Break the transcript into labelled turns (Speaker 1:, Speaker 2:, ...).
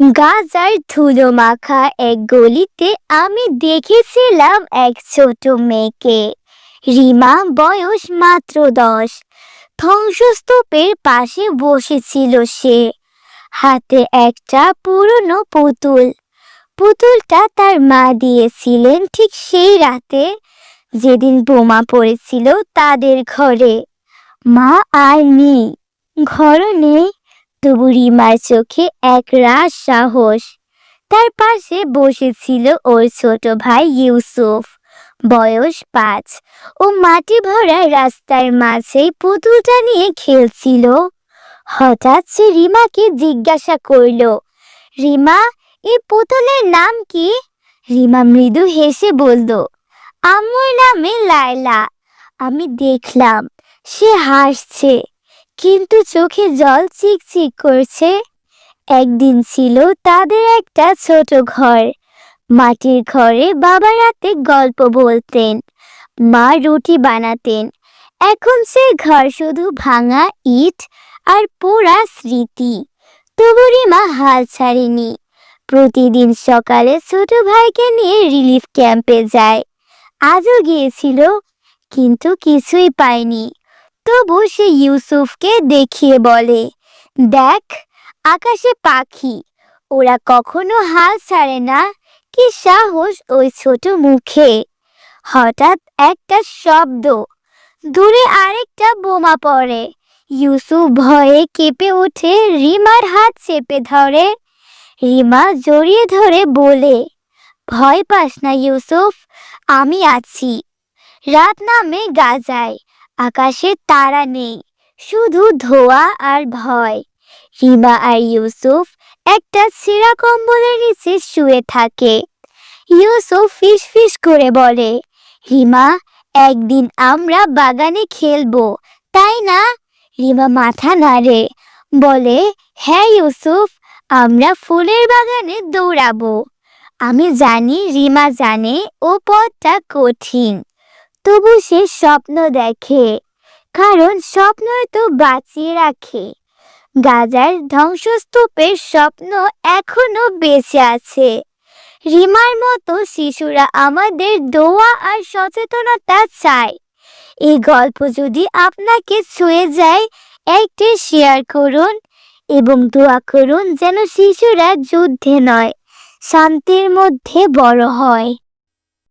Speaker 1: গাজার ধুলো মাখা এক গলিতে আমি দেখেছিলাম এক ছোট মেয়েকে। রিমা বয়স মাত্র দশ। ধ্বংসস্তূপের পাশে বসেছিল সে। হাতে একটা পুরনো পুতুল। পুতুলটা তার মা দিয়েছিলেন ঠিক সেই রাতে। যেদিন বোমা পড়েছিল তাদের ঘরে। মা আর নেই, ঘরও নেই। তবু রিমার চোখে এক রাস সাহস। তার পাশে বসেছিল ওর ছোট ভাই ইউসুফ। বয়স পাঁচ। ও মাটি ভরা রাস্তার মাঝে পুতুলটা নিয়ে খেলছিল। হঠাৎ সে রিমাকে জিজ্ঞাসা করল, রিমা এই পুতুলের নাম কি? রিমা মৃদু হেসে বলল আম্মুর নামে লায়লা। আমি দেখলাম, সে হাসছে। কিন্তু চোখে জল চিকচিক করছে। একদিন ছিল তাদের একটা ছোট ঘর। মাটির ঘরে বাবা রাতে গল্প বলতেন, মা রুটি বানাতেন। এখন সে ঘর শুধু ভাঙা ইট আর পোড়া স্মৃতি। তবু রিমা হাল ছাড়েনি। প্রতিদিন সকালে ছোট ভাইকে নিয়ে রিলিফ ক্যাম্পে যায়। আজও গিয়েছিল, কিন্তু কিছুই পায়নি। তবু সে ইউসুফকে দেখিয়ে বলে, দেখ, আকাশে পাখি, ওরা কখনো হাল ছাড়ে না, কি সাহস ওই ছোট মুখে? হঠাৎ একটা শব্দ, দূরে আরেকটা বোমা পড়ে, ইউসুফ ভয়ে কেঁপে উঠে রিমার হাত চেপে ধরে। রিমা জড়িয়ে ধরে বলে, ভয় পাস না ইউসুফ, আমি আছি। রাত নামে গাজায় আকাশে তারা নেই, শুধু ধোয়া আর ভয়। রিমা আর ইউসুফ একটা ছেঁড়া কম্বলের নিচে শুয়ে থাকে। ইউসুফ ফিস ফিস করে বলে, রিমা, একদিন আমরা বাগানে খেলব, তাই না? রিমা মাথা নাড়ে, বলে হ্যাঁ ইউসুফ, আমরা ফুলের বাগানে দৌড়াবো। আমি জানি রিমা জানে ও পথটা কঠিন। তবু সে স্বপ্ন দেখে, কারণ স্বপ্ন তো বাঁচিয়ে রাখে। গাজার ধ্বংসস্তূপের স্বপ্ন এখনও বেঁচে আছে। রিমার মতো শিশুরা আমাদের দোয়া আর সচেতনতা চায়। এই গল্প যদি আপনাকে ছুঁয়ে যায়, একটি শেয়ার করুন এবং দোয়া করুন যেন শিশুরা যুদ্ধে নয়, শান্তির মধ্যে বড় হয়।